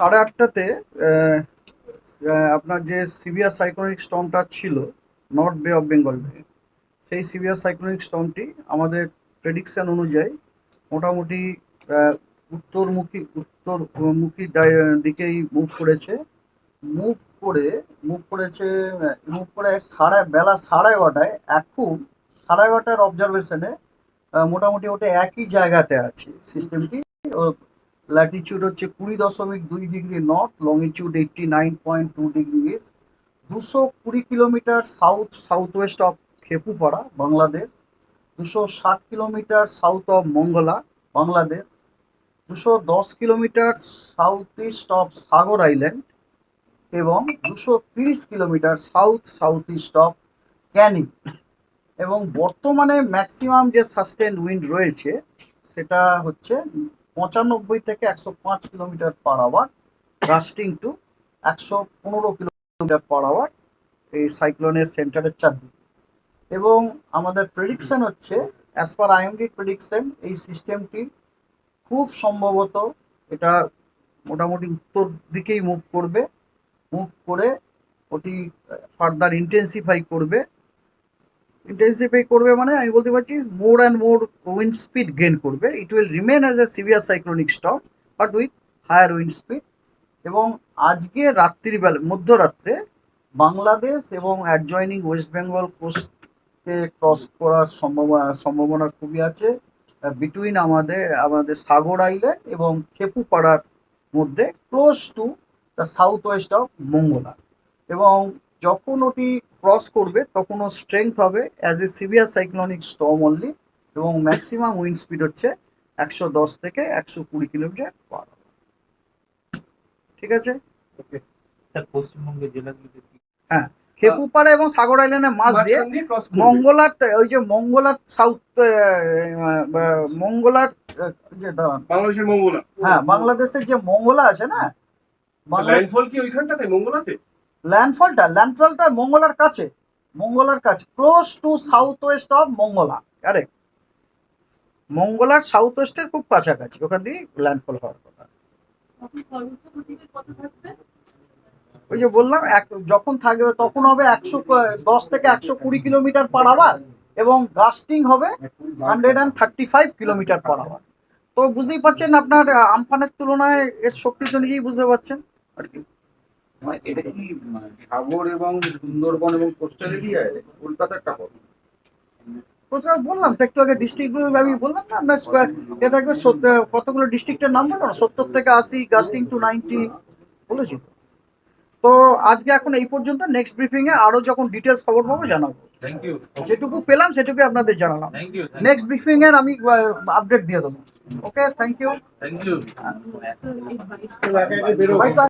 সাড়ে আটটাতে আপনার যে সিভিয়ার সাইক্লোনিক স্টর্মটা ছিল নর্থ বে অফ বেঙ্গল থেকে সেই সিভিয়ার সাইক্লোনিক স্টর্মটি আমাদের প্রেডিকশন অনুযায়ী মোটামুটি উত্তরমুখী উত্তরমুখী দিকেই মুভ করেছে। মুভ করে মুভ করেছে মুভ করে সাড়ে, বেলা সাড়ে এগারোটায়। এখন সাড়ে এগারোটার অবজারভেশনে মোটামুটি ওটা একই জায়গাতে আছে সিস্টেমটি ল্যাটিচিউড হচ্ছে কুড়ি দশমিক দুই degree north longitude eighty nine point two degree east দুশো কুড়ি kilometre south south west of Khepupara Bangladesh দুশো ষাট kilometre south of Mongla Bangladesh দুশো দশ kilometre south east of Sagar island এবং দুশো তিরিশ kilometre south south east of Canning এবং বর্তমানে ম্যাক্সিমাম যে সাস্টেন উইন্ড রয়েছে, সেটা হচ্ছে পঁচানব্বই থেকে একশো পাঁচ kilometre per hour gusting to একশো পনেরো কিলোমিটার পার আওয়ার এই সাইক্লোনের সেন্টারের চারদিকে। এবং আমাদের প্রেডিকশন হচ্ছে অ্যাজ পার আইএমডি প্রেডিকশন এই সিস্টেমটি খুব সম্ভবত এটা মোটামুটি উত্তর দিকেই মুভ করবে। মুভ করে ওটি ফার্দার ইন্টেন্সিফাই করবে। ইন্টেন্সিফাই করবে মানে আমি বলতে পারছি more and more wind speed gain করবে। It will remain as a severe cyclonic storm but with higher wind speed এবং আজকে রাত্রিবেলা, মধ্যরাত্রে বাংলাদেশ এবং অ্যাডজয়নিং ওয়েস্ট বেঙ্গল কোস্টকে ক্রস করার সম্ভাবনা সম্ভাবনা খুবই আছে। বিটুইন আমাদের আমাদের সাগর আইল্যান্ড এবং খেপুপাড়ার মধ্যে close to the south west of Mongla এবং যখন ওটি ক্রস করবে তখন ও স্ট্রেংথ হবে as a severe cyclonic storm only এবং ম্যাক্সিমাম উইন্ড স্পিড হচ্ছে একশো দশ থেকে একশো কুড়ি কিলোমিটার পার ঠিক আছে? পশ্চিমবঙ্গের জেলাগুলিতে কি? খেপুপাড়া এবং সাগর আইল্যান্ডের মাঝ দিয়ে। মঙ্গলার ওই যে মঙ্গলার সাউথ মঙ্গলার যে বাংলাদেশের মঙ্গলা। হ্যাঁ বাংলাদেশের যে মঙ্গলা আছে না? বাংলা ল্যান্ডফল কি ওইখানটাতে মঙ্গলাতে? ল্যান্ডফলটা ল্যান্ডফলটা মঙ্গলার কাছে মঙ্গলার কাছে close to south west of Mongla আরে মঙ্গলার সাউথ ওয়েস্টের খুব কাছাকাছি, ওখান দিয়ে ল্যান্ডফল হওয়ার কথা। ওই যে বললাম, এক, যখন থাকবে তখন হবে একশো, দশ থেকে একশো কুড়ি কিলোমিটার পার আওয়ার এবং গাস্টিং হবে hundred and thirty five kilometre per hour তো বুঝতেই পারছেন আপনার আমফানের তুলনায় এর শক্তি তো নিজেই বুঝতে পারছেন? আর কি। মানে এটা কি সাগর এবং সুন্দরবন এবং কোস্টাল এরিয়ায় কলকাতার টাকা প্রথমে বললাম তো একটু আগে ডিস্ট্রিক্ট আমি বললাম না এ থাকবে কতগুলো ডিস্ট্রিক্টের নাম বললাম সত্তর থেকে আশি গাস্টিং টু নাইনটি বলেছি। তো। আজকে এখন এই পর্যন্ত নেক্সট ব্রিফিং এ আরও যখন ডিটেলস খবর পাবো জানাব। যেটুকু পেলাম সেটুকু আপনাদের জানালাম। নেক্সট ব্রিফিং এর আমি আপডেট দিয়ে দেবো। Okay thank you thank you